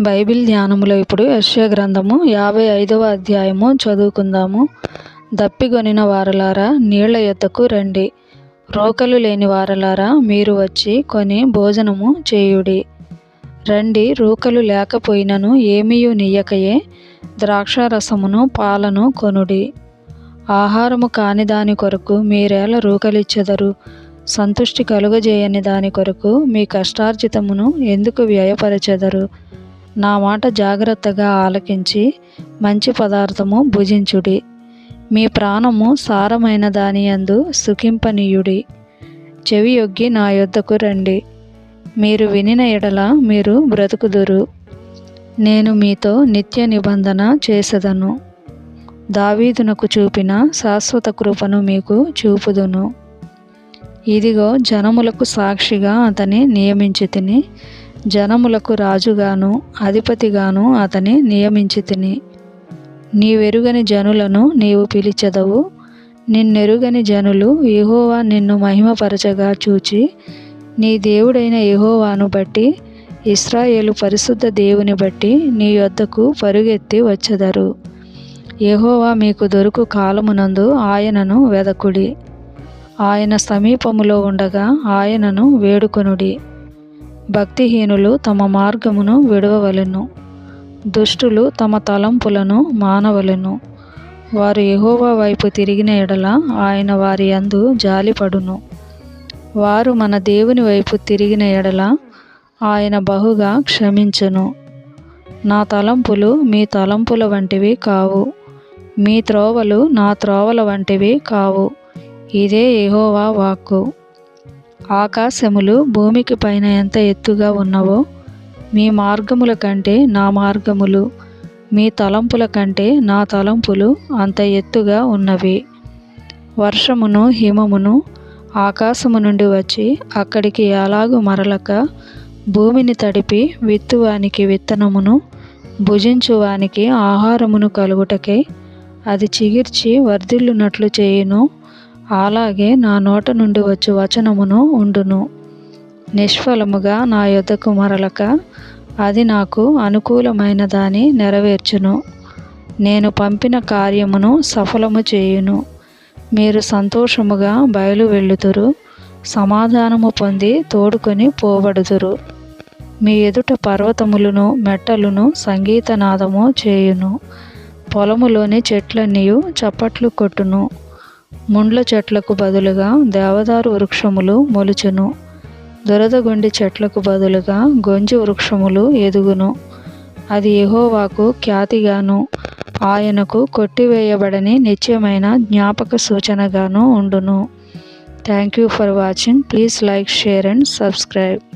Bible ధ్యానములో ఇప్పుడు యెషయా గ్రంథము యాభై ఐదవ అధ్యాయము చదువుకుందాము. దప్పిగొనిన వారలారా నీళ్ళ యొద్దకు రండి. రోకలు లేని వారలారా మీరు వచ్చి కొని భోజనము చేయుడి. రండి రూకలు లేకపోయినను ఏమీయు ద్రాక్ష ద్రాక్షారసమును పాలను కొనుడి. ఆహారము కాని దాని కొరకు మీరేల రూకలిచ్చెదరు. సంతుష్టి కలుగజేయని దాని కొరకు మీ కష్టార్జితమును ఎందుకు వ్యయపరచెదరు? నా మాట జాగ్రత్తగా ఆలకించి మంచి పదార్థము భుజించుడి. మీ ప్రాణము సారమైన దాని యందు సుఖింపనీయుడి. చెవి యొగ్గి నా యొద్దకు రండి. మీరు వినిన ఎడల మీరు బ్రతుకుదురు. నేను మీతో నిత్య నిబంధన చేసెదను. దావీదునకు చూపిన శాశ్వత కృపను మీకు చూపుదును. ఇదిగో జనములకు సాక్షిగా అతని నియమించి తిని జనములకు రాజుగాను అధిపతిగాను అతని నియమించి తిని నీవెరుగని జనులను నీవు పిలిచెదవు. నిన్నెరుగని జనులు యహోవా నిన్ను మహిమపరచగా చూచి నీ దేవుడైన యహోవాను బట్టి ఇస్రాయేలు పరిశుద్ధ దేవుని బట్టి నీ యొద్దకు పరుగెత్తి వచ్చెదరు. యహోవా మీకు దొరుకు కాలమునందు ఆయనను వెదకుడి. ఆయన సమీపములో ఉండగా ఆయనను వేడుకొనుడి. భక్తిహీనులు తమ మార్గమును విడవవలెను. దుష్టులు తమ తలంపులను మానవలెను. వారు ఎహోవా వైపు తిరిగిన ఎడల ఆయన వారి యందు జాలిపడును. వారు మన దేవుని వైపు తిరిగిన ఎడల ఆయన బహుగా క్షమించును. నా తలంపులు మీ తలంపుల వంటివి కావు. మీ త్రోవలు నా త్రోవల వంటివి కావు. ఇదే ఎహోవా వాక్కు. ఆకాశములు భూమికి పైన ఎంత ఎత్తుగా ఉన్నవో మీ మార్గముల కంటే నా మార్గములు మీ తలంపుల కంటే నా తలంపులు అంత ఎత్తుగా ఉన్నవి. వర్షమును హిమమును ఆకాశము నుండి వచ్చి అక్కడికి ఎలాగు మరలక భూమిని తడిపి విత్తువానికి విత్తనమును భుజించువానికి ఆహారమును కలుగుటకై అది చిగిర్చి వర్ధిల్లునట్లు చేయును. అలాగే నా నోట నుండి వచ్చు వచనమును ఉండును. నిష్ఫలముగా నా యొద్దకు మరలక అది నాకు అనుకూలమైన దాని నెరవేర్చును. నేను పంపిన కార్యమును సఫలము చేయును. మీరు సంతోషముగా బయలు వెళ్ళుదురు సమాధానము పొంది తోడుకొని పోబడుదురు. మీ ఎదుట పర్వతములను మెట్టలును సంగీతనాదము చేయును. పొలములోని చెట్లన్నీయు చప్పట్లు కొట్టును. ముండ్ల చెట్లకు బదులుగా దేవదారు వృక్షములు మొలుచును. దురదగొండి చెట్లకు బదులుగా గొంజి వృక్షములు ఎదుగును. అది ఎహోవాకు ఖ్యాతిగాను ఆయనకు కొట్టివేయబడని నిత్యమైన జ్ఞాపక సూచనగాను ఉండును. Thank you for watching please like share and subscribe